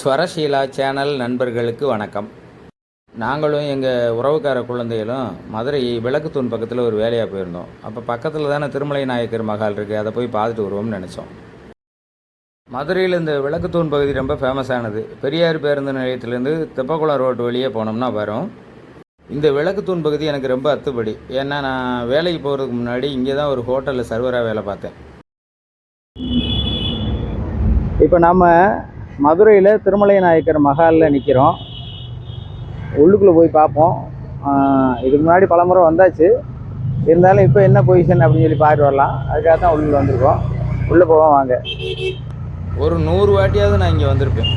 Swarasheela channel நண்பர்களுக்கு வணக்கம். நாங்களும் எங்கள் உறவுக்கார குழந்தைகளும் மதுரை விளக்குத்தூண் பக்கத்தில் ஒரு வேலையாக போயிருந்தோம். அப்போ பக்கத்தில் தானே திருமலை நாயக்கர் மகால் இருக்குது அதை போய் பார்த்துட்டு வருவோம்னு நினச்சோம். மதுரையில் இந்த விளக்குத்தூண் பகுதி ரொம்ப ஃபேமஸானது பெரியார் பேருந்து நிலையத்திலேருந்து தெப்பக்குளம் ரோட்டு வழியே போனோம்னா வரும். இந்த விளக்குத்தூண் பகுதி எனக்கு ரொம்ப அத்துப்படி. ஏன்னா நான் வேலைக்கு போகிறதுக்கு முன்னாடி இங்கே தான் ஒரு ஹோட்டலில் சர்வராக வேலை பார்த்தேன். இப்போ நம்ம மதுரையில் திருமலை நாயக்கர் மஹாலில் நிற்கிறோம் உள்ளுக்குள்ளே போய் பார்ப்போம். இதுக்கு முன்னாடி பலமுறை வந்தாச்சு. இருந்தாலும் இப்போ என்ன பொசிஷன் அப்படின்னு சொல்லி பார்த்து வரலாம். அதுக்காக தான் உள்ளே வந்திருக்கோம். உள்ளே போவோம் வாங்க. ஒரு நூறு வாட்டியாவது நான் இங்கே வந்திருப்பேன்.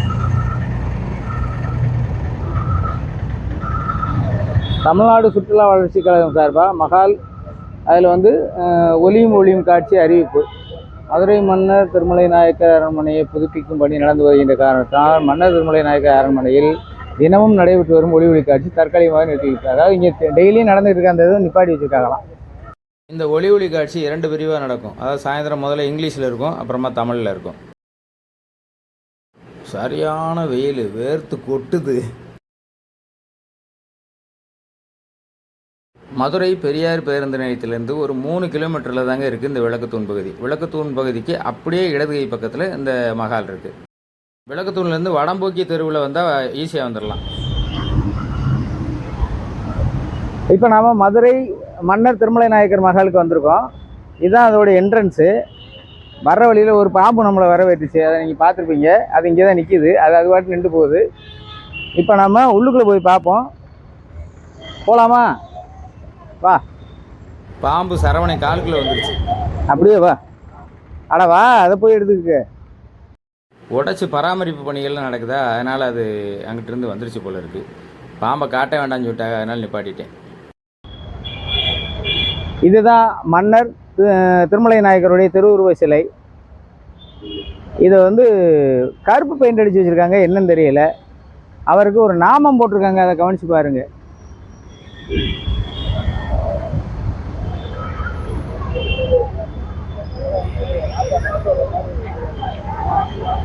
தமிழ்நாடு சுற்றுலா வளர்ச்சி கழகம் சார்பாக மஹால். அதில் வந்து ஒலியும் ஒளியும் காட்சி அறிவிப்பு. மதுரை மன்னர் திருமலை நாயக்கர் அரண்மனையை புதுப்பிக்கும் பணி நடந்து வருகின்ற காரணத்தால் மன்னர் திருமலை நாயக்கர் அரண்மனையில் தினமும் நடைபெற்று வரும் ஒளி ஒளி காட்சி தற்காலிகமாக நிறுத்திவிட்டார் அதாவது இங்கே டெய்லியும் நடந்துகிட்டு இருக்க அந்த இதை நிப்பாட்டி வச்சுருக்காங்களாம். இந்த ஒளி ஒளி காட்சி இரண்டு பிரிவாக நடக்கும். அதாவது சாயந்தரம் முதல்ல இங்கிலீஷில் இருக்கும் அப்புறமா தமிழில் இருக்கும். சரியான வெயில் வேர்த்து கொட்டுது. மதுரை பெரியார் பேருந்து நிலையத்திலேருந்து ஒரு மூணு கிலோமீட்டரில் தாங்க இருக்குது இந்த விளக்குத்தூண் பகுதி. விளக்குத்தூண் பகுதிக்கு அப்படியே இடது கை பக்கத்தில் இந்த மகால் இருக்குது விளக்குத்தூண்லேருந்து வடம்போக்கி தெருவில் வந்தால் ஈஸியாக வந்துடலாம் இப்போ நாம் மதுரை மன்னர் திருமலை நாயக்கர் மகாலுக்கு வந்திருக்கோம். இதுதான் அதோடய என்ட்ரன்ஸு வர்ற வழியில் ஒரு பாம்பு நம்மளை வரவேற்றுச்சு. அதை நீங்கள் பார்த்துருப்பீங்க. அது இங்கே தான் நிற்கிது அது அது பாட்டு நின்று போகுது. இப்போ நம்ம உள்ளுக்குள்ளே போய் பார்ப்போம். போகலாமா வா. பாம்பு சரவணை காலுக்குள்ளே வந்துருச்சு. அப்படியே வா. அட வா அதை போய் எடுத்துக்க. உடச்சி பராமரிப்பு பணிகள்லாம் நடக்குதா? அதனால் அது அங்கிட்டிருந்து வந்துருச்சு போல இருக்குது பாம்பை காட்ட வேண்டாம்னு சொல்லிட்டாங்க அதனால் நிப்பாட்டிட்டேன். இதுதான் மன்னர் திருமலை நாயக்கருடைய திருவுருவ சிலை. இதை வந்து கருப்பு பெயிண்ட் அடித்து வச்சுருக்காங்க என்னன்னு தெரியல. அவருக்கு ஒரு நாமம் போட்டிருக்காங்க அதை கவனிச்சு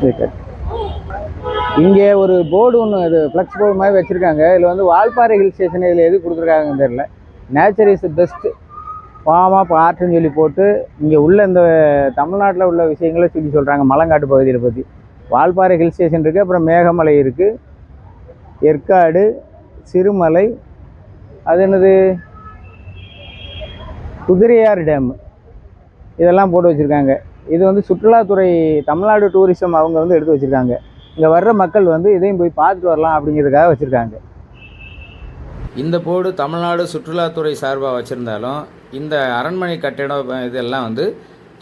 பாருங்க இங்கே ஒரு போர்டு ஒன்று இது ஃப்ளெக்ஸ் போர்டு மாதிரி வச்சுருக்காங்க. இதில் வந்து வால்பாறை ஹில் ஸ்டேஷன் இதில் எது கொடுத்துருக்காங்கன்னு தெரியல. Nature is best form of ஆர்ட்னு சொல்லி போட்டு இங்கே உள்ள இந்த தமிழ்நாட்டில் உள்ள விஷயங்களை சொல்லி சொல்கிறாங்க மலங்காட்டு பகுதியில் பற்றி வால்பாறை ஹில் ஸ்டேஷன் இருக்குது அப்புறம் மேகமலை இருக்குது ஏற்காடு சிறுமலை அது என்னது? குதிரையார் டேமு இதெல்லாம் போட்டு வச்சுருக்காங்க. இது வந்து சுற்றுலாத்துறை தமிழ்நாடு டூரிசம் அவங்க வந்து எடுத்து வச்சுருக்காங்க. இங்கே வர்ற மக்கள் வந்து இதையும் போய் பார்த்துட்டு வரலாம் அப்படிங்கிறதுக்காக வச்சுருக்காங்க. இந்த போர்டு தமிழ்நாடு சுற்றுலாத்துறை சார்பாக வச்சுருந்தாலும் இந்த அரண்மனை கட்டிடம் இதெல்லாம் வந்து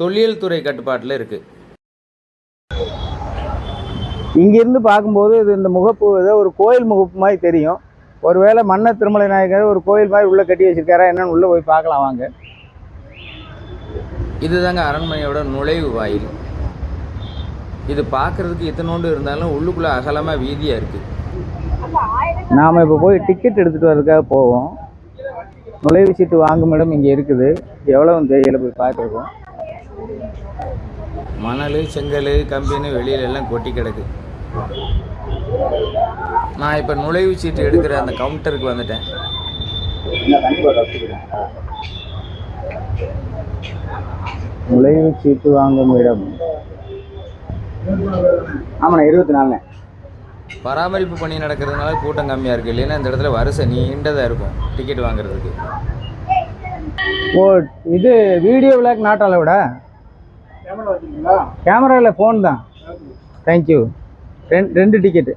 தொல்லியல் துறை கட்டுப்பாட்டில் இருக்குது இங்கிருந்து பார்க்கும்போது இது இந்த முகப்பு ஏதோ ஒரு கோயில் முகப்பு மாதிரி தெரியும். ஒருவேளை மன்னர் திருமலை நாயக்கர் ஒரு கோயில் மாதிரி உள்ளே கட்டி வச்சிருக்காரா என்னன்னு உள்ளே போய் பார்க்கலாம் வாங்க. இதுதாங்க அரண்மனையோட நுழைவு வாயில். இது பார்க்குறதுக்கு இத்தனோண்டு இருந்தாலும் உள்ளுக்குள்ளே அகலமாக வீதியாக இருக்குது நாம் இப்போ போய் டிக்கெட் எடுத்துகிட்டு வரதுக்காக போவோம். நுழைவு சீட்டு வாங்கும் இடம் இங்கே இருக்குது. எவ்வளோன்னு தெரியல போய் பார்த்துருக்கோம் மணல் செங்கல் கம்பின்னு வெளியில எல்லாம் கொட்டி கிடக்கு. நான் இப்போ நுழைவு சீட்டு எடுக்கிற அந்த கவுண்டருக்கு வந்துட்டேன். நுழைவு சீட்டு வாங்கும் இடம். ஆமாண்ணா இருபத்தி நாலுண்ணே. பராமரிப்பு பணி நடக்கிறதுனால கூட்டம் கம்மியாக இருக்குது இல்லைன்னா இந்த இடத்துல வரிசை நீண்டதாக இருக்கும் டிக்கெட் வாங்குறதுக்கு. ஓ இது வீடியோ விளாக் நாட் அலவுட கேமரா இல்லை ஃபோன் தான். தேங்க்யூ ரெண்டு ரெண்டு டிக்கெட்டு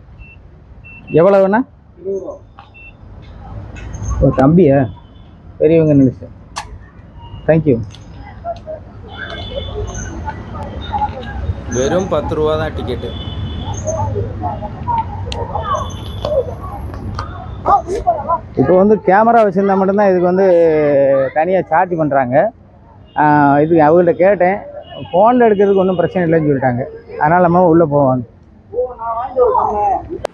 எவ்வளவுண்ணா? ஓ தம்பியா? பெரியவங்க நினைச்சேன். தேங்க்யூ வெறும் பத்து ரூபா தான் டிக்கெட்டு இப்போ வந்து கேமரா வச்சுருந்தா மட்டும்தான் இதுக்கு வந்து தனியாக சார்ஜ் பண்ணுறாங்க இது அவங்கள்ட்ட கேட்டேன். ஃபோனில் எடுக்கிறதுக்கு ஒன்றும் பிரச்சனை இல்லைன்னு சொல்லிட்டாங்க. அதனால் நம்ம உள்ளே போவாங்க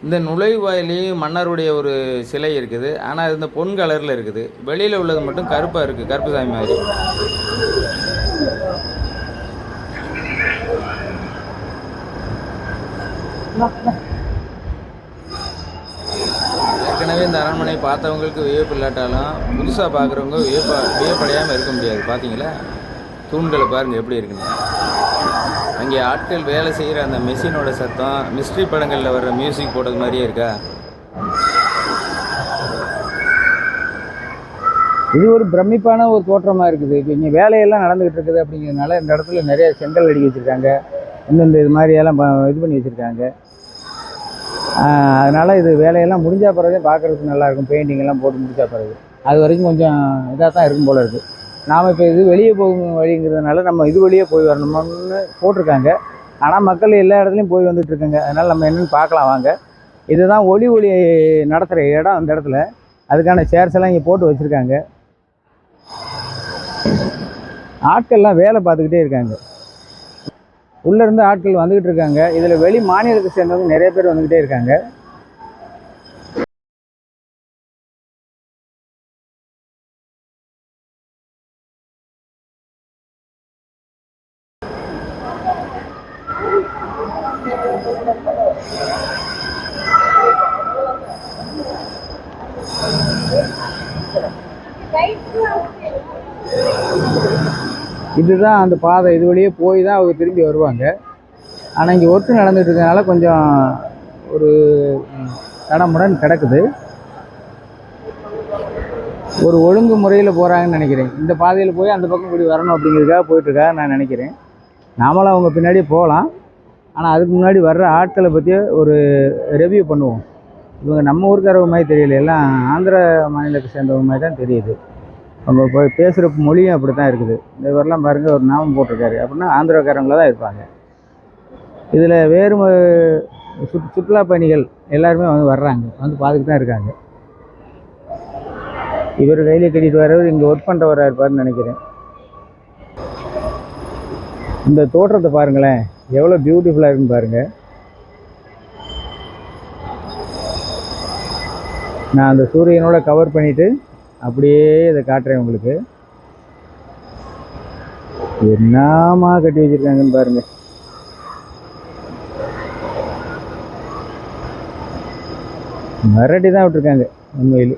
இந்த நுழைவாயிலையும் மன்னருடைய ஒரு சிலை இருக்குது. ஆனால் அது இந்த பொன் கலரில் இருக்குது. வெளியில் உள்ளது மட்டும் கருப்பாக இருக்குது கருப்புசாமி மாதிரி. ஏற்கனவே இந்த அரண்மனை பார்த்தவங்களுக்கு வியப்பு இல்லாட்டாலும் புதுசாக பார்க்குறவங்க வியப்பா வியப்படையாமல் இருக்க முடியாது. பார்த்தீங்களா தூண்களை பாருங்கள் எப்படி இருக்குன்னு. அங்கே ஆட்கள் வேலை செய்கிற அந்த மெஷினோட சத்தம் மிஸ்ட்ரி படங்களில் வர்ற மியூசிக் போடுறது மாதிரியே இருக்கா? இது ஒரு பிரமிப்பான ஒரு தோற்றமாக இருக்குது. இப்போ இங்கே வேலையெல்லாம் நடந்துகிட்டு இருக்குது அப்படிங்கிறதுனால இந்த இடத்துல நிறைய செங்கல் அடிக்க வச்சுருக்காங்க. இந்தந்த இது மாதிரியெல்லாம் ப- இது பண்ணி வச்சுருக்காங்க. அதனால் இது வேலையெல்லாம் முடிஞ்சா பிறகு பார்க்குறதுக்கு நல்லாயிருக்கும் பெயிண்டிங்கெல்லாம் போட்டு முடிச்சா பிறகு. அது வரைக்கும் கொஞ்சம் இதாக தான் இருக்கும் போல இருக்குது நாம் இப்போ இது வெளியே போகும் வழிங்கிறதுனால நம்ம இது வழியே போய் வரணும்னு போட்டிருக்காங்க. ஆனால் மக்கள் எல்லா இடத்துலையும் போய் வந்துட்டுருக்காங்க. அதனால் நம்ம என்னென்னு பார்க்கலாம் வாங்க. இதுதான் ஒளி ஒளி நடத்துகிற இடம் அந்த இடத்துல. அதுக்கான சேர்ஸ் எல்லாம் இங்கே போட்டு வச்சுருக்காங்க. ஆட்கள்லாம் வேலை பார்த்துக்கிட்டே இருக்காங்க. உள்ளேருந்து ஆட்கள் வந்துக்கிட்டு இருக்காங்க. இதில் வெளி மாநிலத்தை சேர்ந்தவங்க நிறைய பேர் வந்துக்கிட்டே இருக்காங்க. இதுதான் அந்த பாதை. இது வழியே போய் தான் அவங்க திரும்பி வருவாங்க. ஆனால் இங்கே ஒர்க்கு நடந்துட்டு இருக்கனால கொஞ்சம் ஒரு தடமுடன் கிடக்குது. ஒரு ஒழுங்கு முறையில் போகிறாங்கன்னு நினைக்கிறேன். இந்த பாதையில் போய் அந்த பக்கம் இப்படி வரணும் அப்படிங்கிறதுக்காக போயிட்டுருக்கா நான் நினைக்கிறேன். நாமளும் அவங்க பின்னாடி போகலாம். ஆனால் அதுக்கு முன்னாடி வர்ற ஆட்களை பற்றி ஒரு ரெவ்யூ பண்ணுவோம். இவங்க நம்ம ஊருக்காரவங்க மாதிரி தெரியல. எல்லாம் ஆந்திர மாநிலத்தை சேர்ந்தவங்க மாதிரி தான் தெரியுது. அவங்க போய் பேசுகிற மொழியும் அப்படி தான் இருக்குது. இந்த இவரெல்லாம் பாருங்கள் ஒரு நாமம் போட்டிருக்காரு. அப்படின்னா ஆந்திராக்காரங்கள தான் இருப்பாங்க. இதில் வேறு ம- சுற்றுலா பயணிகள் எல்லாருமே வந்து வர்றாங்க. வந்து பார்த்துட்டு தான் இருக்காங்க. இவர் கையில் கட்டிட்டு வரவர் இங்கே ஒர்க் பண்ணுறவராக இருப்பாருன்னு நினைக்கிறேன். இந்த தோற்றத்தை பாருங்களேன். எவ்வளோ பியூட்டிஃபுல்லாக இருக்குன்னு பாருங்கள் நான் அந்த சூரியனோட கவர் பண்ணிவிட்டு அப்படியே இதை காட்டுறேன் உங்களுக்கு. என்னமா கட்டி வச்சிருக்காங்கன்னு பாருங்க. மரடி தான் விட்டுருக்காங்க உண்மையில்.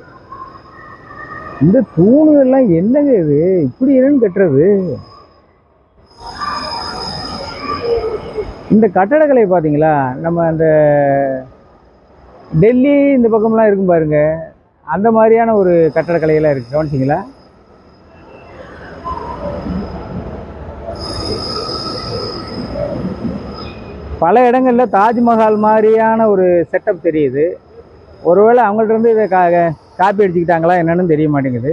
இந்த தூணுகள்லாம் என்னங்க இது? இப்படி என்னன்னு கட்டுறது? இந்த கட்டடக்கலை பார்த்தீங்களா? நம்ம அந்த டெல்லி இந்த பக்கம்லாம் இருக்கும் பாருங்க. அந்த மாதிரியான ஒரு கட்டடக்கலையெல்லாம் இருக்குது கவனிச்சிங்களா? பல இடங்களில் தாஜ்மஹால் மாதிரியான ஒரு செட்டப் தெரியுது. ஒருவேளை அவங்கள்ட்ட இருந்து இதை கா காப்பி அடிச்சுக்கிட்டாங்களா என்னன்னு தெரிய மாட்டேங்குது.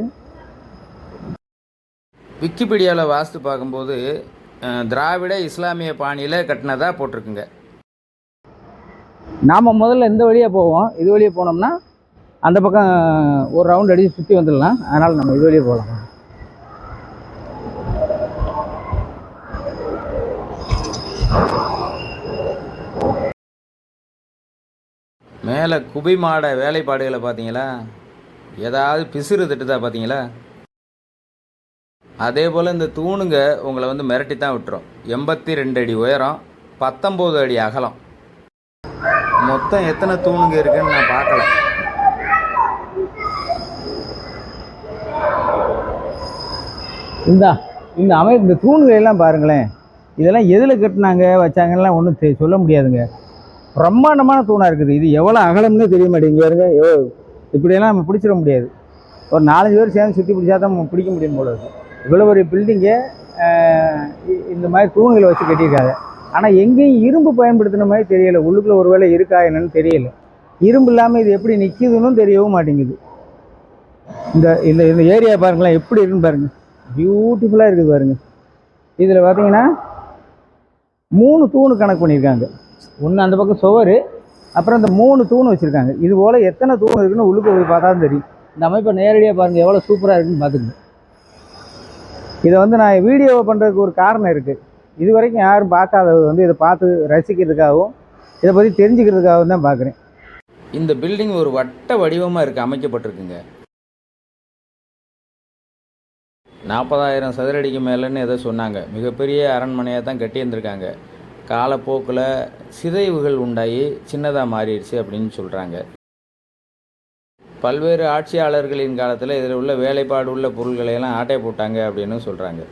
விக்கிபீடியாவில் வாஸ்து பார்க்கும்போது திராவிட இஸ்லாமிய பாணியில் கட்டினதா போட்டிருக்குங்க. நாம் முதல்ல இந்த வழியாக போவோம். இது வழியாக போனோம்னா அந்த பக்கம் ஒரு ரவுண்ட் அடித்து சுற்றி வந்துடலாம். அதனால் நம்ம இது வழியே போகலாம். மேலே குபிமாட வேலைப்பாடுகளை பார்த்தீங்களா? ஏதாவது பிசுறு திட்டுதா பார்த்தீங்களா? அதே போல் இந்த தூணுங்க உங்களை வந்து மிரட்டி தான் விட்டுரும். எண்பத்தி ரெண்டு அடி உயரம் பத்தொம்போது அடி அகலம். மொத்தம் எத்தனை தூணுங்க இருக்குன்னு நான் பார்க்கல. இந்தா இந்த அமை இந்த தூண்கள் எல்லாம் பாருங்களேன். இதெல்லாம் எதில் கட்டினாங்க வச்சாங்கலாம் ஒன்றும் தெ சொல்ல முடியாதுங்க. பிரம்மாண்டமான தூணாக இருக்குது. இது எவ்வளோ அகலம்னு தெரிய மாட்டேங்குது. பாருங்க எவ்வளோ இப்படியெல்லாம் நம்ம பிடிச்சிட முடியாது. ஒரு நாலஞ்சு பேர் சேர்ந்து சுற்றி பிடிச்சா தான் நம்ம பிடிக்க முடியும் போல இருக்கு. இவ்வளோ ஒரு பில்டிங்கை இந்த மாதிரி தூண்களை வச்சு கட்டியிருக்காங்க. ஆனால் எங்கேயும் இரும்பு பயன்படுத்தின மாதிரி தெரியலை. உள்ளுக்குள்ளே ஒரு வேளை இருக்கா என்னன்னு தெரியல. இரும்பு இல்லாமல் இது எப்படி நிற்கிதுன்னு தெரியவும் மாட்டேங்குது. இந்த இந்த இந்த ஏரியா பாருங்களேன் எப்படி இருக்குன்னு பாருங்கள் பியூட்டிஃபுல்லாக இருக்குது பாருங்க. இதில் பார்த்தீங்கன்னா மூணு தூணு கணக்கு பண்ணியிருக்காங்க. ஒன்று அந்த பக்கம் சுவர் அப்புறம் இந்த மூணு தூண் வச்சுருக்காங்க. இது போல் எத்தனை தூண் இருக்குன்னு உள்ளுக்கு போய் பார்த்தா தெரியும். இந்த அமைப்பை நேரடியாக பாருங்கள் எவ்வளோ சூப்பராக இருக்குன்னு பார்த்துக்கோங்க. இதை வந்து நான் வீடியோ பண்ணுறதுக்கு ஒரு காரணம் இருக்குது இது வரைக்கும் யாரும் பார்க்காதது வந்து இதை பார்த்து ரசிக்கிறதுக்காகவும் இதை பற்றி தெரிஞ்சுக்கிறதுக்காகவும் தான் பார்க்குறேன். இந்த பில்டிங் ஒரு வட்ட வடிவமாக இருக்குது அமைக்கப்பட்டிருக்குங்க. நாற்பதாயிரம் சதுரடிக்கு மேலேன்னு எதை சொன்னாங்க. மிகப்பெரிய அரண்மனையாக தான் கட்டியிருந்திருக்காங்க. காலப்போக்கில் சிதைவுகள் உண்டாகி சின்னதாக மாறிடுச்சு அப்படின்னு சொல்கிறாங்க பல்வேறு ஆட்சியாளர்களின் காலத்தில் இதில் உள்ள வேலைப்பாடு உள்ள பொருள்களையெல்லாம் ஆட்டை போட்டாங்க அப்படின்னு சொல்கிறாங்க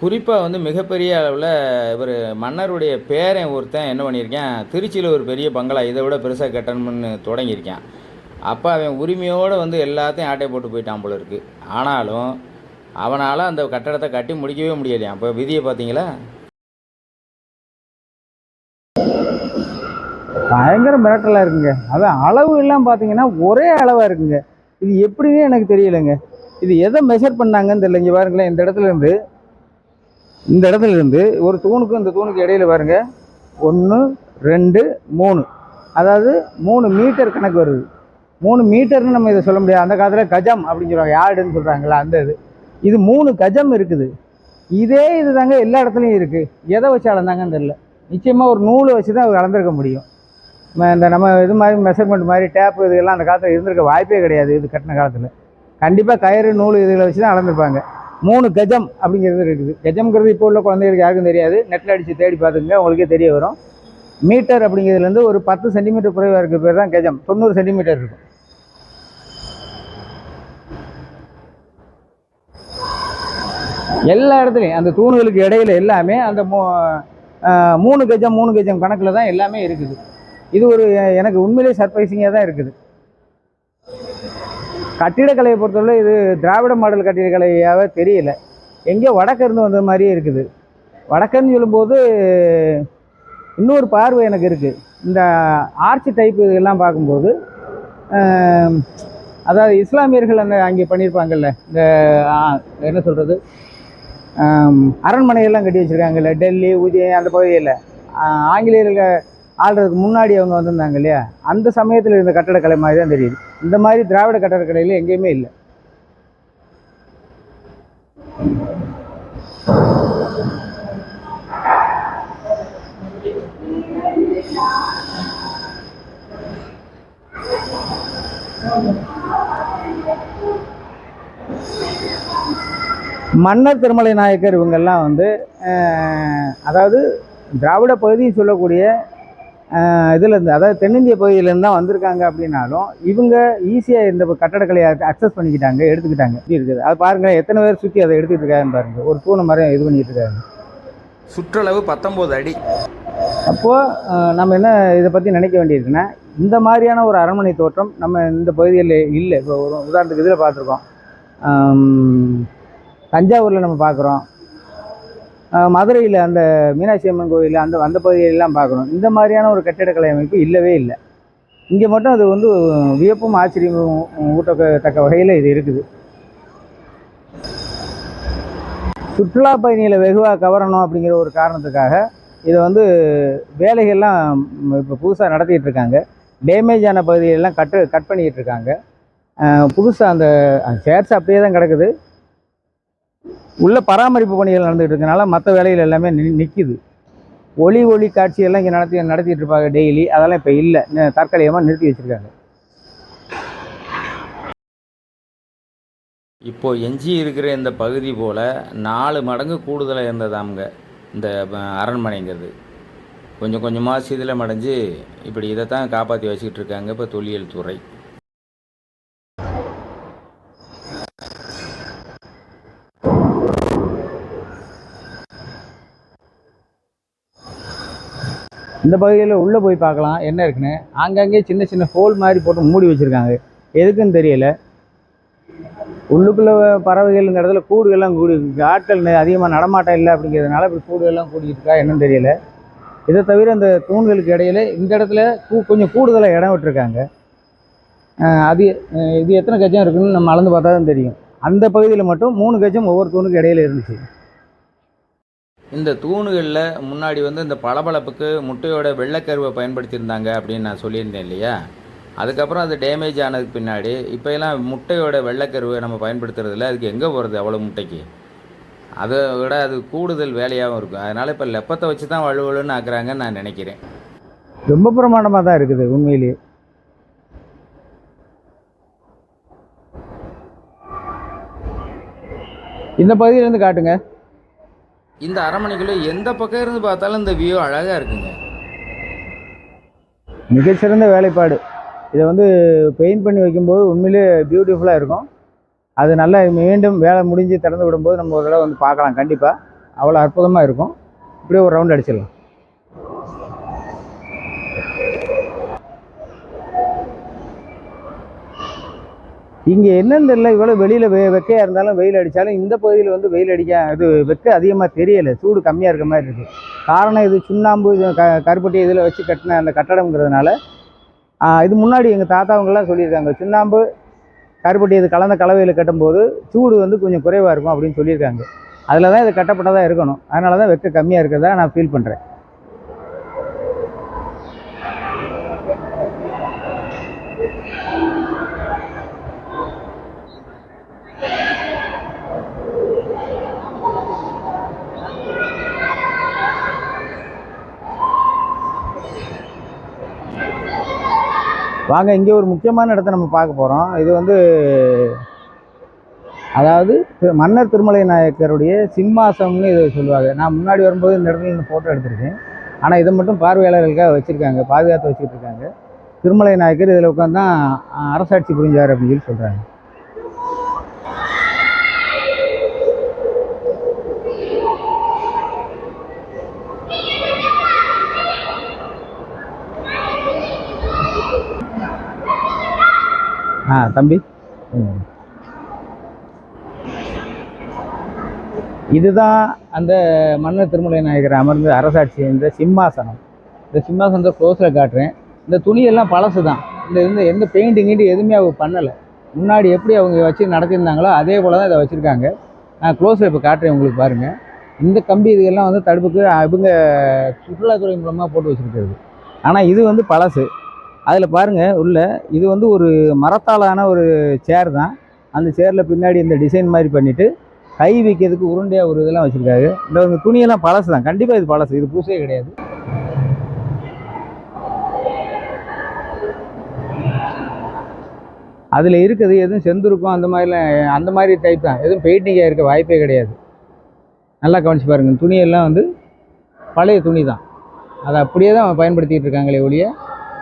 குறிப்பாக வந்து மிகப்பெரிய அளவில் இவர் மன்னருடைய பேரன் ஒருத்தன் என்ன பண்ணியிருக்கேன்? திருச்சியில் ஒரு பெரிய பங்களா இதை விட பெருசாக கட்டணும்னு தொடங்கியிருக்கான். அப்போ அவன் உரிமையோடு வந்து எல்லாத்தையும் ஆட்டை போட்டு போயிட்டான் போல இருக்குது ஆனாலும் அவனால் அந்த கட்டடத்தை கட்டி முடிக்கவே முடியலையா? அப்போ விதியை பார்த்தீங்களா? பயங்கர மிரட்டலாக இருக்குங்க. அதான் அளவு எல்லாம் பார்த்தீங்கன்னா ஒரே அளவாக இருக்குங்க. இது எப்படின்னு எனக்கு தெரியலைங்க. இது எதை மெஷர் பண்ணாங்கன்னு தெரியல இங்கே பாருங்களேன் இந்த இடத்துல இருந்து இந்த இடத்துல இருந்து ஒரு தூணுக்கும் இந்த தூணுக்கு இடையில பாருங்க. ஒன்று ரெண்டு மூணு. அதாவது மூணு மீட்டர் கணக்கு வருது. மூணு மீட்டர்னு நம்ம இதை சொல்ல முடியாது. அந்த காலத்தில் கஜம் அப்படின்னு சொல்லுவாங்க. யார்டுன்னு சொல்கிறாங்களா அந்த இது. இது மூணு கஜம் இருக்குது. இதே இது தாங்க எல்லா இடத்துலையும் இருக்குது எதை வச்சு அளந்தாங்கன்னு தெரில நிச்சயமாக ஒரு நூலை வச்சு தான் அளந்திருக்க முடியும். இந்த நம்ம இது மாதிரி மெஷர்மெண்ட் மாதிரி டேப்பு இதெல்லாம் அந்த காலத்தில் இருந்திருக்க வாய்ப்பே கிடையாது. இது கட்டின காலத்தில். கண்டிப்பாக கயிறு நூல் இதில் வச்சு தான் அளந்துருப்பாங்க. மூணு கஜம் அப்படிங்கிறது இருக்குது. கஜம்ங்கிறது இப்போ உள்ள குழந்தைகளுக்கு யாருக்கும் தெரியாது. நெட்டில் அடித்து தேடி பார்த்துங்க உங்களுக்கே தெரிய வரும். மீட்டர் அப்படிங்கிறதுலேருந்து ஒரு பத்து சென்டிமீட்டர் குறைவாக இருக்கிற பேர் தான் கஜம். தொண்ணூறு சென்டிமீட்டர் இருக்கும். எல்லா இடத்துலையும் அந்த தூணுகளுக்கு இடையில எல்லாமே அந்த மூ- மூணு கஜம் மூணு கஜம் கணக்கில் தான் எல்லாமே இருக்குது. இது ஒரு எனக்கு உண்மையிலேயே சர்ப்ரைசிங்காக தான் இருக்குது. கட்டிடக்கலையை பொறுத்தவரை இது திராவிட மாடல் கட்டிடக்கலையாகவே தெரியல. எங்கேயோ வடக்கருந்து வந்த மாதிரியே இருக்குது. வடக்குன்னு சொல்லும்போது இன்னொரு பார்வை எனக்கு இருக்குது இந்த ஆர்ச்சி டைப் இதெல்லாம் பார்க்கும்போது அதாவது இஸ்லாமியர்கள் அந்த அங்கே பண்ணியிருப்பாங்கல்ல இந்த ஆ, என்ன சொல்கிறது அரண்மனையெல்லாம் கட்டி வச்சுருக்காங்கல்ல. டெல்லி உதயம் அந்த பகுதியில். ஆங்கிலேயர்கள் ஆள்றதுக்கு முன்னாடி அவங்க வந்திருந்தாங்க இல்லையா? அந்த சமயத்தில் இருந்த கட்டடக்கலை மாதிரி தான் தெரியுது. இந்த மாதிரி திராவிட கட்டடக்கலையில் எங்கேயுமே இல்லை. மன்னர் திருமலை நாயக்கர் இவங்கெல்லாம் வந்து அதாவது திராவிட பகுதி சொல்லக்கூடிய இதில் இருந்து அதாவது தென்னிந்திய பகுதியிலேருந்து தான் வந்திருக்காங்க அப்படின்னாலும் இவங்க ஈஸியாக இந்த கட்டடக்கலையை அக்சஸ் பண்ணிக்கிட்டாங்க எடுத்துக்கிட்டாங்க. இப்படி இருக்குது? அது பாருங்களேன் எத்தனை பேர் சுற்றி அதை எடுத்துக்கிட்டு இருக்காங்கன்னு பாருங்க. ஒரு தூணை மரம் இது பண்ணிட்டு இருக்காங்க. சுற்றளவு பத்தொம்போது அடி. அப்போது நம்ம என்ன இதை பற்றி நினைக்க வேண்டியிருக்குன்னா இந்த மாதிரியான ஒரு அரண்மனை தோற்றம் நம்ம இந்த பகுதியில் இல்லை. இப்போ ஒரு உதாரணத்துக்கு இதில் பார்த்துருக்கோம். தஞ்சாவூரில் நம்ம பார்க்குறோம் மதுரையில் அந்த மீனாட்சி அம்மன் கோயில் அந்த அந்த பகுதியிலெல்லாம் பார்க்குறோம் இந்த மாதிரியான ஒரு கட்டிடக்கலை அமைப்பு இல்லவே இல்லை. இங்கே மட்டும் அது வந்து வியப்பும் ஆச்சரியமும் ஊட்டத்தக்க வகையில் இது இருக்குது. சுற்றுலா பயணிகளை வெகுவாக கவரணும் அப்படிங்கிற ஒரு காரணத்துக்காக இதை வந்து வேலைகள்லாம் இப்போ புதுசாக நடத்திக்கிட்டு இருக்காங்க. டேமேஜ் ஆன பகுதிகளெல்லாம் கட்டு கட் பண்ணிக்கிட்டு இருக்காங்க. புதுசாக அந்த சேர்ஸ் அப்படியே தான் கிடக்குது. உள்ள பராமரிப்பு பணிகள் நடந்துகிட்டு இருக்கனால மற்ற வேலைகள் எல்லாமே நிற்கிது ஒளி ஒளி காட்சியெல்லாம் இங்கே நடத்தி நடத்திட்டு இருப்பாங்க டெய்லி. அதெல்லாம் இப்போ இல்லை. தற்காலிகமாக நிறுத்தி வச்சுருக்காங்க. இப்போ எஞ்சி இருக்கிற இந்த பகுதி போல் நாலு மடங்கு கூடுதலாக இருந்ததாமுங்க இந்த அரண்மனைங்கிறது. கொஞ்சம் கொஞ்சமாக சிதிலமடைஞ்சு இப்படி இதைத்தான் காப்பாற்றி வச்சுக்கிட்டு இருக்காங்க இப்போ தொழில் துறை. இந்த பகுதியில் உள்ளே போய் பார்க்கலாம் என்ன இருக்குன்னு. ஆங்காங்கே சின்ன சின்ன ஹோல் மாதிரி போட்டு மூடி வச்சுருக்காங்க. எதுக்குன்னு தெரியல. உள்ளுக்குள்ளே பறவைகள்ங்கிற இடத்துல கூடுகள்லாம் கூடி ஆட்கள் அதிகமாக நடமாட்டம் இல்லை அப்படிங்கிறதுனால இப்படி கூடுகள்லாம் கூடிட்டு இருக்கா என்னன்னு தெரியல. இதை தவிர அந்த தூண்களுக்கு இடையில இந்த இடத்துல கூ- கொஞ்சம் கூடுதலாக இடம் விட்டுருக்காங்க. அது இது எத்தனை கஜம் இருக்குன்னு நம்ம அளந்து பார்த்தா தான் தெரியும். அந்த பகுதியில் மட்டும் மூணு கஜம் ஒவ்வொரு தூணுக்கு இடையில இருந்துச்சு. இந்த தூணுகளில் முன்னாடி வந்து இந்த பளபளப்புக்கு முட்டையோட வெள்ளைக்கருவை பயன்படுத்தியிருந்தாங்க அப்படின்னு நான் சொல்லியிருந்தேன் இல்லையா? அதுக்கப்புறம் அது டேமேஜ் ஆனதுக்கு பின்னாடி இப்போ எல்லாம் முட்டையோட வெள்ளைக்கருவை நம்ம பயன்படுத்துறதில்ல அதுக்கு எங்கே போகிறது அவ்வளோ முட்டைக்கு? அதை விட அது கூடுதல் வேலையாகவும் இருக்கும். அதனால் இப்போ லெப்பத்தை வச்சு தான் வலுவலுன்னு ஆக்குறாங்கன்னு நான் நினைக்கிறேன். ரொம்ப பிரமாண்டமாக தான் இருக்குது உண்மையிலேயே இந்த பகுதியிலேருந்து காட்டுங்க. இந்த அரண்மனைக்குள்ளே எந்த பக்கம் இருந்து பார்த்தாலும் இந்த வியூ அழகாக இருக்குங்க. மிகச்சிறந்த வேலைப்பாடு. இதை வந்து பெயிண்ட் பண்ணி வைக்கும்போது உண்மையிலேயே பியூட்டிஃபுல்லாக இருக்கும். அது நல்லா மீண்டும் வேலை முடிஞ்சு திறந்து விடும்போது நம்ம ஒரு தடவை வந்து பார்க்கலாம். கண்டிப்பாக அவ்வளோ அற்புதமாக இருக்கும். இப்படியே ஒரு ரவுண்ட் அடிச்சிடலாம். இங்கே என்னன்னு தெரியல இவ்வளோ வெளியில் வெ வெக்கையாக இருந்தாலும் வெயில் அடித்தாலும் இந்த பகுதியில் வந்து வெயில் அடிக்க இது வெக்கை அதிகமாக தெரியலை. சூடு கம்மியாக இருக்க மாதிரி இருக்குது காரணம் இது சுண்ணாம்பு இது க கருப்பட்டி இதில் வச்சு கட்டின அந்த கட்டடம்ங்கிறதுனால இது முன்னாடி எங்கள் தாத்தாவங்கெல்லாம் சொல்லியிருக்காங்க சுண்ணாம்பு கருப்பட்டி இது கலந்த கலவையில் கட்டும்போது சூடு வந்து கொஞ்சம் குறைவாக இருக்கும் அப்படின்னு சொல்லியிருக்காங்க. அதில் தான் இது கட்டப்பட்டதாக இருக்கணும். அதனால தான் வெக்க கம்மியாக இருக்கிறதா நான் ஃபீல் பண்ணுறேன் வாங்க இங்கே ஒரு முக்கியமான இடத்த நம்ம பார்க்க போகிறோம் இது வந்து அதாவது மன்னர் திருமலை நாயக்கருடைய சிம்மாசம்னு இதை சொல்லுவாங்க. நான் முன்னாடி வரும்போது இந்த இடத்துல இந்த ஃபோட்டோ எடுத்திருக்கேன். ஆனால் இதை மட்டும் பார்வையாளர்களுக்காக வச்சுருக்காங்க பாதுகாத்து வச்சுக்கிட்டு இருக்காங்க. திருமலை நாயக்கர் இதில் உட்காந்து தான் அரசாட்சி புரிஞ்சார் அப்படின்னு சொல்லி சொல்கிறாங்க ஆ தம்பி. இதுதான் அந்த மன்னர் திருமலை நாயகர் அமர்ந்து அரசாட்சி என்ற சிம்மாசனம். இந்த சிம்மாசனத்தை க்ளோஸில் காட்டுறேன். இந்த துணியெல்லாம் பழசு தான் இந்த இந்த எந்த பெயிண்டிங் எதுவுமே அவங்க பண்ணலை. முன்னாடி எப்படி அவங்க வச்சு நடத்தியிருந்தாங்களோ அதே போல் தான் இதை வச்சுருக்காங்க. நான் க்ளோஸில் இப்போ காட்டுறேன் உங்களுக்கு பாருங்கள் இந்த கம்பி இதெல்லாம் வந்து தடுப்புக்கு இவங்க சுற்றுலாத்துறை மூலமாக போட்டு வச்சுருக்கிறது. ஆனால் இது வந்து பழசு. அதில் பாருங்கள் உள்ள இது வந்து ஒரு மரத்தாலான ஒரு சேர் தான். அந்த சேரில் பின்னாடி இந்த டிசைன் மாதிரி பண்ணிவிட்டு கை வைக்கிறதுக்கு உருண்டையாக ஒரு இதெல்லாம் வச்சுருக்காரு. இந்த துணியெல்லாம் பழசு தான். கண்டிப்பாக இது பழசு. இது புதுசே கிடையாது. அதில் இருக்கிறது எதுவும் செந்துருக்கும் அந்த மாதிரிலாம் அந்த மாதிரி டைப் தான். எதுவும் பெயிண்டிங்காக இருக்க வாய்ப்பே கிடையாது. நல்லா கவனிச்சு பாருங்கள் துணியெல்லாம் வந்து பழைய துணி தான். அதை அப்படியே தான் பயன்படுத்திகிட்டு இருக்காங்களே ஒழிய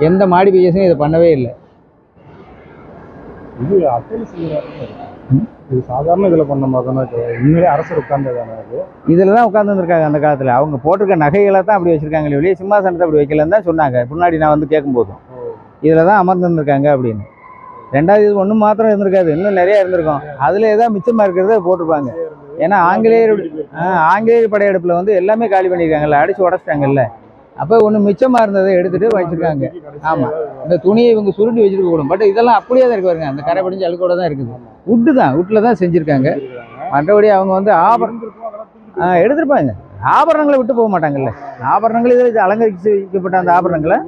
எந்த மாடிஃபிகேஷனும் இதை பண்ணவே இல்லை. இது இது சாதாரண இதில் பண்ண மாதிரி உண்மையிலே அரசர் உட்கார்ந்ததானே அது? இதில் தான் உட்காந்துருக்காங்க அந்த காலத்தில். அவங்க போட்டிருக்க நகைகளை தான் அப்படி வச்சுருக்காங்களே வெளியே சிம்மாசனத்தை அப்படி வைக்கலன்னு தான் சொன்னாங்க. முன்னாடி நான் வந்து கேட்கும்போதும் இதில் தான் அமர்ந்துருக்காங்க அப்படின்னு. ரெண்டாவது இது ஒன்று மாத்திரம் இருந்திருக்காது. இன்னும் நிறைய இருந்திருக்கும். அதில் ஏதாவது மிச்சமாக இருக்கிறத போட்டிருப்பாங்க. ஏன்னா ஆங்கிலேயர் ஆங்கிலேயர் படையெடுப்பில் வந்து எல்லாமே காலி பண்ணியிருக்காங்கல்ல. அடிச்சு உடச்சிட்டாங்கல்ல. அப்போ ஒன்று மிச்சமாக இருந்ததை எடுத்துகிட்டு வச்சுருக்காங்க. ஆமாம் இந்த துணியை இவங்க சுருட்டி வச்சிருக்க கூடும் பட் இதெல்லாம் அப்படியே தான் இருக்கு பாருங்க. அந்த கரை படிஞ்சு அழுக்கோட தான் இருக்குது. உட்டு தான். உட்டில் தான் செஞ்சுருக்காங்க. மற்றபடி அவங்க வந்து ஆபரணம் ஆ எடுத்திருப்பாங்க. ஆபரணங்களை விட்டு போக மாட்டாங்கல்ல. ஆபரணங்கள் இதில் அலங்கரிச்சு வைக்கப்பட்ட அந்த ஆபரணங்களை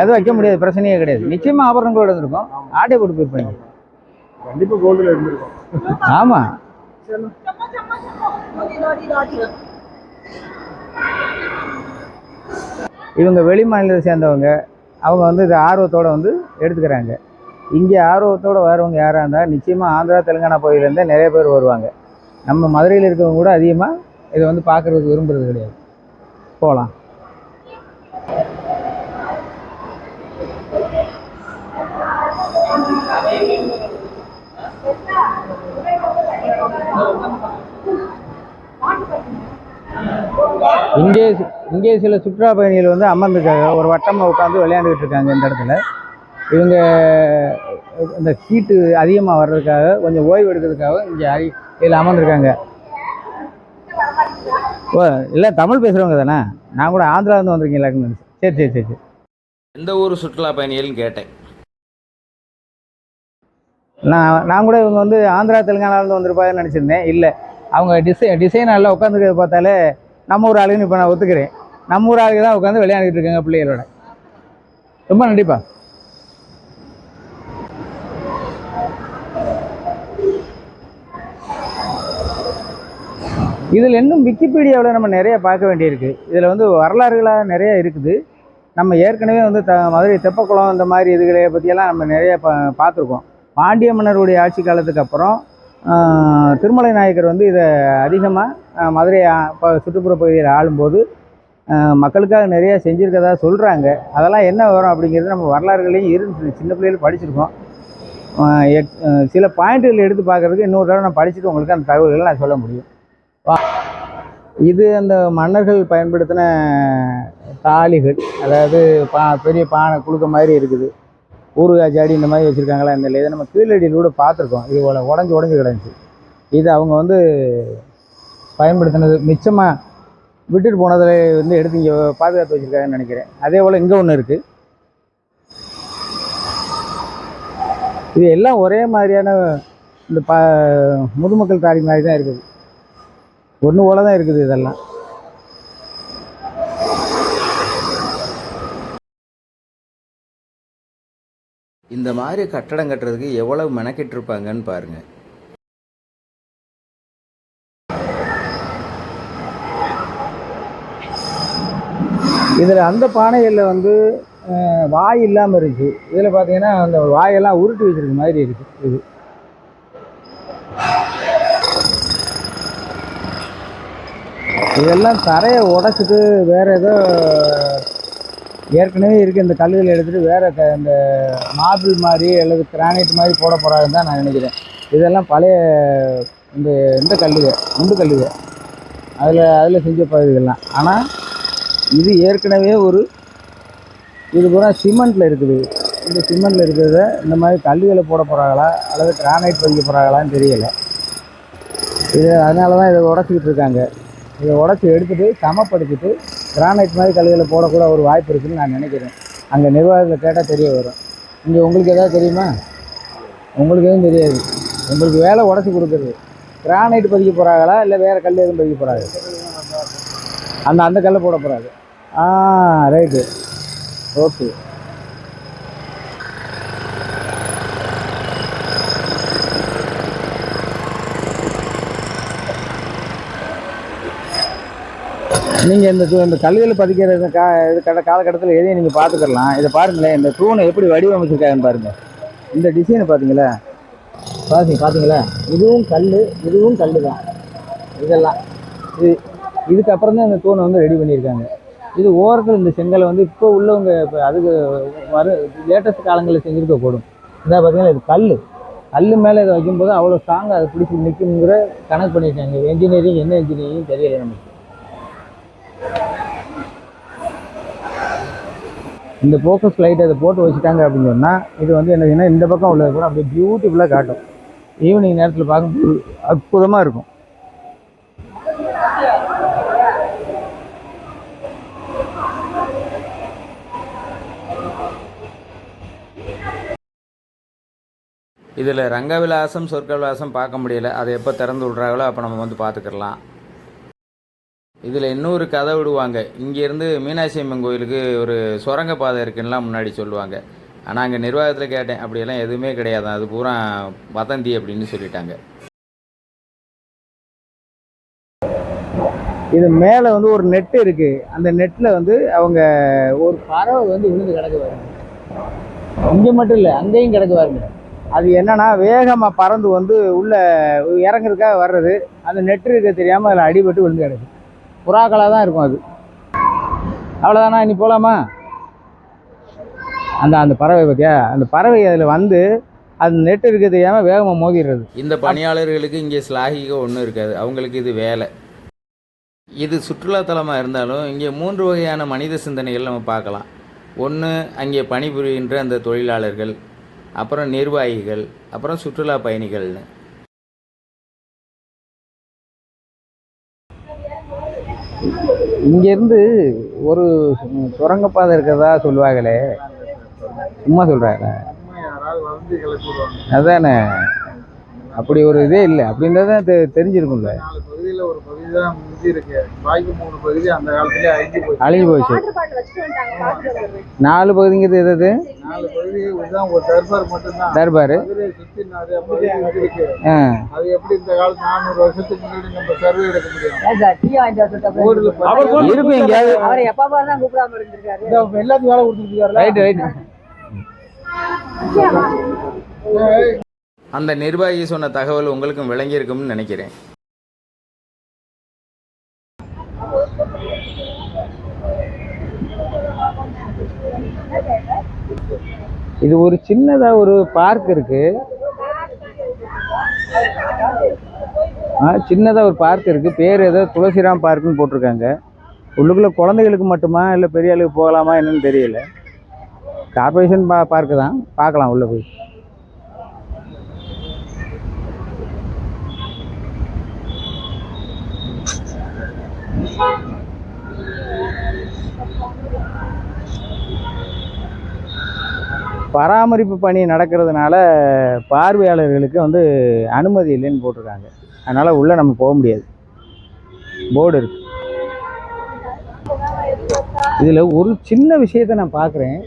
எதுவும் வைக்க முடியாது. பிரச்சனையே கிடையாது. நிச்சயமா ஆபரணங்களோட இருந்திருக்கும். ஆட்டை போட்டு போயிருப்பாங்க. கண்டிப்பா கோல்டில் இருந்திருக்கும். ஆமாம் இவங்க வெளி மாநிலத்தை சேர்ந்தவங்க அவங்க வந்து இது ஆர்வத்தோடு வந்து எடுத்துக்கிறாங்க. இங்கே ஆர்வத்தோட வரவங்க யாராக இருந்தால் நிச்சயமாக ஆந்திரா தெலுங்கானா பகுதியிலேருந்தே நிறைய பேர் வருவாங்க. நம்ம மதுரையில் இருக்கவங்க கூட அதிகமாக இதை வந்து பார்க்குறதுக்கு விரும்புறது கிடையாது. போகலாம் இங்கே இங்கே சில சுற்றுலா பயணிகள் வந்து அமர்ந்துருக்காங்க. ஒரு வட்டமாக உட்காந்து விளையாண்டுக்கிட்டு இருக்காங்க இந்த இடத்துல. இவங்க இந்த ஹீட்டு அதிகமாக வர்றதுக்காக கொஞ்சம் ஓய்வு எடுக்கிறதுக்காக இங்கே இதில் அமர்ந்திருக்காங்க. ஓ இல்லை தமிழ் பேசுகிறவங்க தானே? நான் கூட ஆந்திராவிலேருந்து வந்திருக்கீங்களாக்குன்னு நினைச்சேன். சரி சரி சரி சரி. எந்த ஊர் சுற்றுலா பயணிகள்னு கேட்டேன். நான் நான் கூட இவங்க வந்து ஆந்திரா தெலுங்கானாலேருந்து வந்திருப்பாங்கன்னு நினச்சிருந்தேன். இல்லை அவங்க டிசை டிசைன் எல்லாம் உட்காந்துருக்கிறத பார்த்தாலே நம்ம ஊர் ஆளுன்னு இப்போ நான் ஒத்துக்கிறேன். நம்ம ஊர் ஆளுங்க தான் உட்காந்து விளையாண்டுட்டு இருக்காங்க பிள்ளைகளோட. ரொம்ப நன்றிப்பா. இதில் இன்னும் விக்கிபீடியாவில் நம்ம நிறைய பார்க்க வேண்டியிருக்கு. இதில் வந்து வரலாறுகளாக நிறைய இருக்குது. நம்ம ஏற்கனவே வந்து த மதுரை தெப்பக்குளம் இந்த மாதிரி இதுகளை பற்றியெல்லாம் நம்ம நிறைய பா பார்த்துருக்கோம். பாண்டிய மன்னருடைய ஆட்சி காலத்துக்கு அப்புறம் திருமலை நாயக்கர் வந்து இதை அதிகமாக மதுரை இப்போ சுற்றுப்புற பகுதியில் ஆளும்போது மக்களுக்காக நிறையா செஞ்சுருக்கதா சொல்கிறாங்க அதெல்லாம் என்ன வரும் அப்படிங்கிறது நம்ம வரலாறுகளையும் இருந்து சின்ன பிள்ளைகள் படிச்சிருக்கோம். சில பாயிண்ட்டுகள் எடுத்து பார்க்குறதுக்கு இன்னொரு தடவை நான் படிச்சுட்டு உங்களுக்கு அந்த தகவல்களை நான் சொல்ல முடியும். இது அந்த மன்னர்கள் பயன்படுத்தின தாலிகள் அதாவது பா பெரிய பானை குழுக்க மாதிரி இருக்குது. ஊறுகாய் ஜாடி இந்த மாதிரி வச்சுருக்காங்களா? இந்த இதை நம்ம கீழடியில் கூட பார்த்துருக்கோம். இது உடஞ்சி உடஞ்சி கிடந்துச்சு. இது அவங்க வந்து பயன்படுத்தினது மிச்சமாக விட்டுட்டு போனதில் வந்து எடுத்து இங்கே பாதுகாத்து வச்சுருக்காங்கன்னு நினைக்கிறேன். அதே போல் இங்கே ஒன்று இருக்குது இது எல்லாம் ஒரே மாதிரியான இந்த ப முதுமக்கள் தாரி மாதிரி தான் இருக்குது. ஒன்று போல தான் இருக்குது இதெல்லாம். இந்த மாதிரி கட்டடம் கட்டுறதுக்கு எவ்வளவு மெனக்கிட்டு இருப்பாங்கன்னு பாருங்க. இதில் அந்த பானைகளில் வந்து வாய் இல்லாமல் இருந்துச்சு இதில் பார்த்தீங்கன்னா அந்த வாயெல்லாம் உருட்டி வச்சிருக்க மாதிரி இருக்குது இது. இதெல்லாம் தரையை உடச்சிட்டு வேற ஏதோ ஏற்கனவே இருக்க இந்த கல்லுகள் எடுத்துகிட்டு வேற க இந்த மார்பிள் மாதிரி அல்லது கிரானைட் மாதிரி போட போகிறாங்கன்னு தான் நான் நினைக்கிறேன். இதெல்லாம் பழைய இந்த இந்த கல்லுக முண்டு கல்லுக. அதில் அதில் செஞ்ச பகுதிகள்லாம். ஆனால் இது ஏற்கனவே ஒரு இது பூரா சிமெண்ட்டில் இருக்குது. இந்த சிமெண்ட்டில் இருக்கிறத இந்த மாதிரி கல்லுகளை போட போகிறாங்களா அல்லது கிரானைட் வைக்க போகிறாங்களான்னு தெரியலை. இது அதனால தான் இதை உடச்சிக்கிட்டு இருக்காங்க. இதை உடச்சி எடுத்துகிட்டு சமப்படுத்திட்டு கிரானைட் மாதிரி கல்லுகளை போடக்கூட ஒரு வாய்ப்பு இருக்குதுன்னு நான் நினைக்கிறேன். அங்கே நிர்வாகத்தில் கேட்டால் தெரிய வரும். இங்கே உங்களுக்கு எதாவது தெரியுமா? உங்களுக்கு எதுவும் தெரியாது. உங்களுக்கு வேலை உடச்சி கொடுக்குறது. கிரானைட் பதிக்க போகிறாங்களா இல்லை வேறு கல் எதுவும் பதிக்க போகிறாங்க அந்த அந்த கல்லை போட போகிறாங்க ஆ ரைட்டு ஓகே நீங்கள் இந்த இந்த கல்வியில் பதிக்கிற இந்த கா இது கட காலகட்டத்தில் எதையும் நீங்கள் பார்த்துக்கலாம் இதை பாருங்களேன் இந்த தூணை எப்படி வடிவமைச்சிருக்காங்கன்னு பாருங்கள் இந்த டிசைனை பார்த்தீங்களா பார்த்தீங்க பார்த்தீங்களா இதுவும் கல் இதுவும் கல் தான் இதெல்லாம். இது இதுக்கப்புறம் தான் இந்த தூணை வந்து ரெடி பண்ணியிருக்காங்க. இது ஓரத்தில் இந்த செங்கலை வந்து இப்போ உள்ளவங்க இப்போ அதுக்கு வர லேட்டஸ்ட் காலங்களில் செஞ்சுருக்க கூடும். இதாக பார்த்தீங்கன்னா இது கல் கல் மேலே இதை வைக்கும்போது அவ்வளோ ஸ்ட்ராங்காக அதை பிடிச்சி நிற்குங்கிற கணக்கு பண்ணியிருக்காங்க. இன்ஜினியரிங் என்ன இன்ஜினியரிங் தெரியலை நமக்கு. இந்த ஃபோக்கஸ் லைட் அதை போட்டு வச்சுட்டாங்க அப்படின்னு சொன்னால் இது வந்து என்னதுன்னா இந்த பக்கம் உள்ளது கூட அப்படியே பியூட்டிஃபுல்லாக காட்டும். ஈவினிங் நேரத்தில் பார்க்கும்போது அற்புதமாக இருக்கும். இதில் ரங்கவிலாசம் சொர்க்கவிலாசம் பார்க்க முடியல. அதை எப்போ திறந்து விட்றாங்களோ அப்போ நம்ம வந்து பார்த்துக்கலாம் இதில் இன்னொரு கதை விடுவாங்க. இங்கேருந்து மீனாட்சி அம்மன் கோயிலுக்கு ஒரு சுரங்க பாதை இருக்குன்னுலாம் முன்னாடி சொல்லுவாங்க. ஆனால் அங்கே நிர்வாகத்தில் கேட்டேன். அப்படியெல்லாம் எதுவுமே கிடையாது. அது பூரா வதந்தி அப்படின்னு சொல்லிட்டாங்க. இது மேலே வந்து ஒரு நெட் இருக்குது அந்த நெட்டில் வந்து அவங்க ஒரு பறவை வந்து விழுந்து கிடக்கு இங்கே மட்டும் இல்லை அங்கேயும் கிடக்குவாருங்க அது என்னன்னா வேகமாக பறந்து வந்து உள்ளே இறங்குறதுக்காக வர்றது. அந்த நெட்டு இருக்க தெரியாமல் அதில் அடிபட்டு விழுந்து கிடக்கு. புறாக்களாக தான் இருக்கும் அது. அவ்வளோதானா நீ போகலாமா அந்த அந்த பறவை பற்றியா அந்த பறவை அதில் வந்து அது நெட் இருக்க தெரியாமல் வேகமாக மோதிடுறது. இந்த பணியாளர்களுக்கு இங்கே ஸ்லாகிக ஒன்றும் இருக்காது. அவங்களுக்கு இது வேலை. இது சுற்றுலாத்தலமாக இருந்தாலும் இங்கே மூன்று வகையான மனித சிந்தனைகள் நம்ம பார்க்கலாம். ஒன்று அங்கே பணிபுரிகின்ற அந்த தொழிலாளர்கள் அப்புறம் நிர்வாகிகள் அப்புறம் சுற்றுலா பயணிகள்னு. இங்கேருந்து ஒரு சுரங்கப்பாதை இருக்கிறதா சொல்லுவாங்களே சும்மா சொல்கிறாங்க அதானே. அப்படி ஒரு இதே இல்லை. அப்படின்றத தெ தெரிஞ்சிருக்கும்ல. நாலு பகுதியில் ஒரு பகுதி தான் மிஞ்சி இருக்கு பாக்கி மூணு பகுதி அந்த காலத்திலே அழிஞ்சு போச்சு. அழிஞ்சு போச்சு நாலு பகுதிங்கிறது எது நாலு பகுதி இதுதான் ஒரு தர்பார். மட்டும்தான் தர்பார் ஆ. அது எப்படி இருக்கும் எங்கேயாவது எல்லாத்தையும் வேலை கொடுத்துருக்காரு ரைட் ரைட் அந்த நிர்வாகி சொன்ன தகவல் உங்களுக்கும் விளங்கியிருக்கும்னு நினைக்கிறேன். இது ஒரு சின்னதாக ஒரு பார்க் இருக்கு. ஆ சின்னதாக ஒரு பார்க் இருக்கு. பேர் ஏதோ துளசிராம் பார்க்குன்னு போட்டிருக்காங்க. உள்ளுக்குள்ள குழந்தைகளுக்கு மட்டுமா இல்லை பெரிய ஆளுக்கு போகலாமா என்னன்னு தெரியல. கார்பரேஷன் பா பார்க்கு தான். பார்க்கலாம் உள்ளே போய். பராமரிப்பு பணி நடக்கிறதுனால பார்வையாளர்களுக்கு வந்து அனுமதி இல்லைன்னு போட்டிருக்காங்க. அதனால் உள்ளே நம்ம போக முடியாது. போர்டு இருக்கு. இதில் ஒரு சின்ன விஷயத்தை நான் பார்க்குறேன்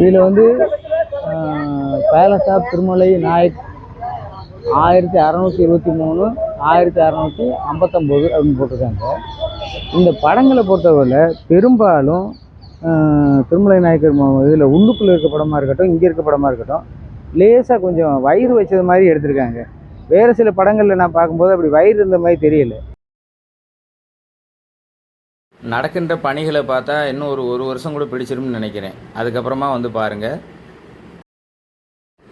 இதில் வந்து பேலஸ் ஆஃப் திருமலை நாயக் ஆயிரத்தி அறநூற்றி இருபத்தி மூணு ஆயிரத்தி அறநூற்றி ஐம்பத்தொம்போது அப்படின்னு போட்டிருக்காங்க. இந்த படங்களை பொறுத்தவரையில் பெரும்பாலும் திருமலை நாயக்கர் இதில் உள்ளுக்குள்ளே இருக்க படமாக இருக்கட்டும் இங்கே இருக்க படமாக இருக்கட்டும் லேசாக கொஞ்சம் வயிறு வச்சது மாதிரி எடுத்திருக்காங்க. வேறு சில படங்களில் நான் பார்க்கும்போது அப்படி வயிறு இருந்த மாதிரி தெரியல. நடக்கின்ற பணிகளை பார்த்தா இன்னும் ஒரு ஒரு வருஷம் கூட பிடிச்சிரும்னு நினைக்கிறேன். அதுக்கப்புறமா வந்து பாருங்கள்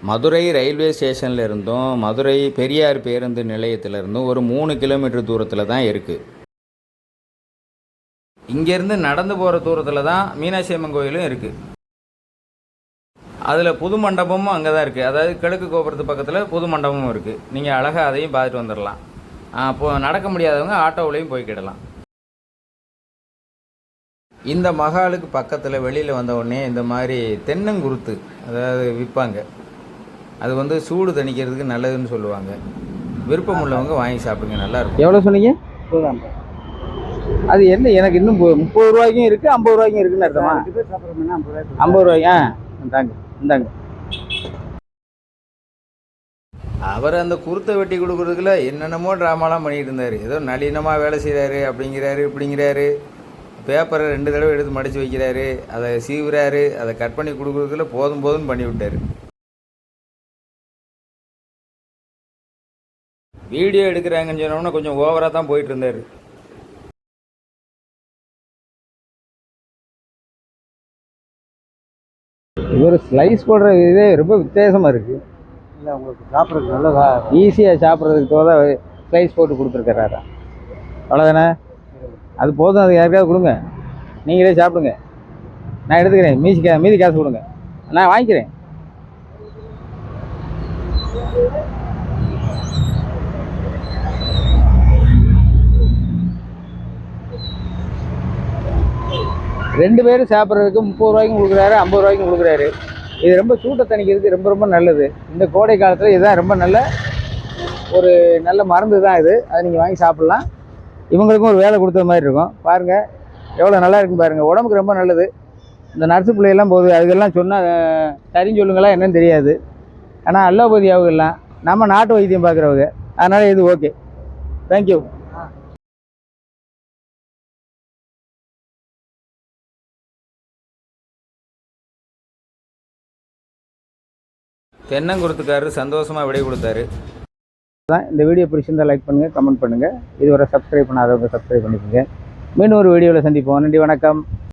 மதுரை ரயில்வே ஸ்டேஷனில் இருந்தும் மதுரை பெரியார் பேருந்து நிலையத்திலிருந்தும் ஒரு மூணு கிலோமீட்டர் தூரத்தில் தான் இருக்குது இங்கேருந்து நடந்து போகிற தூரத்தில் தான் மீனாட்சி அம்மன் கோயிலும் இருக்குது அதில் புது மண்டபமும் அங்கே தான் இருக்குது அதாவது கிழக்கு கோபுரத்து பக்கத்தில் புது மண்டபமும் இருக்குது நீங்கள் அழகாக அதையும் பார்த்துட்டு வந்துடலாம் அப்போது நடக்க முடியாதவங்க ஆட்டோவிலையும் போய்க்கிடலாம். இந்த மகாலுக்கு பக்கத்தில் வெளியில் வந்த உடனே இந்த மாதிரி தென்னங்குருத்து அதாவது விற்பாங்க அது வந்து சூடு தணிக்கிறதுக்கு நல்லதுன்னு சொல்லுவாங்க. விருப்பம் உள்ளவங்க வாங்கி சாப்பிடுங்க நல்லா இருக்கும் எவ்வளோ சொன்னீங்க? அது என்ன எனக்கு இன்னும் மு- முப்பது ரூபாய்க்கும் இருக்குது ஐம்பது ரூபாய்க்கும் இருக்குன்னு அர்த்தமா? ஐம்பது ரூபாய்க்கு ஆ இந்தாங்க இந்தாங்க. அவர் அந்த குருத்தை வெட்டி கொடுக்குறதுக்குள்ள என்னென்னமோ ட்ராமாலாம் பண்ணிட்டு இருந்தார். ஏதோ நளினமாக வேலை செய்கிறாரு அப்படிங்கிறாரு இப்படிங்கிறாரு. பேப்பரை ரெண்டு தடவை எடுத்து மடித்து வைக்கிறாரு. அதை சீவுறாரு அதை கட் பண்ணி கொடுக்குறதுக்குள்ள போதும் போதும்னு பண்ணி விட்டாரு வீடியோ எடுக்கிறாங்கன்னு சொன்னோம்னா கொஞ்சம் ஓவராக தான் போயிட்டு இருந்தார். இவர் ஸ்லைஸ் போடுற இதே ரொம்ப வித்தியாசமாக இருக்குது இல்லை உங்களுக்கு சாப்பிட்றதுக்கு நல்லதா? ஈஸியாக சாப்பிட்றதுக்கு தோதா ஸ்லைஸ் போட்டு கொடுத்துருக்காரா அவ்வளோதானே அது போதும் அது யாருக்காவது கொடுங்க. நீங்களே சாப்பிடுங்க. நான் எடுத்துக்கிறேன். மீதி கா மீதி காசு கொடுங்க. நான் வாங்கிக்கிறேன். ரெண்டு பேரும் சாப்பிட்றதுக்கு முப்பது ரூபாய்க்கும் கொடுக்குறாரு ஐம்பது ரூபாய்க்கும் கொடுக்குறாரு. இது ரொம்ப சூட்டை தணிக்கிறதுக்கு ரொம்ப ரொம்ப நல்லது. இந்த கோடை காலத்தில் இதுதான் ரொம்ப நல்ல ஒரு நல்ல மருந்து தான் இது. அதை நீங்கள் வாங்கி சாப்பிட்லாம். இவங்களுக்கும் ஒரு வேலை கொடுத்த மாதிரி இருக்கும். பாருங்கள் எவ்வளோ நல்லா இருக்குன்னு பாருங்கள் உடம்புக்கு ரொம்ப நல்லது. இந்த நர்ஸு பிள்ளையெல்லாம் போகுது. அதுக்கெல்லாம் சொன்னால் சரின்னு சொல்லுங்களா என்னன்னு தெரியாது. ஆனால் அல்லோபதி அவங்கெல்லாம் நம்ம நாட்டு வைத்தியம் பார்க்குறவங்க. அதனால் இது ஓகே. தேங்க்யூ தென்னங்குருத்துக்காரர் சந்தோஷமாக விடை கொடுத்தாரு. தான் இந்த வீடியோ பிடிச்சிருந்தா லைக் பண்ணுங்கள் கமெண்ட் பண்ணுங்கள் இதுவரை சப்ஸ்கிரைப் பண்ணாதவங்க சப்ஸ்கிரைப் பண்ணிக்கோங்க. மீண்டும் ஒரு வீடியோவில் சந்திப்போம். நன்றி வணக்கம்.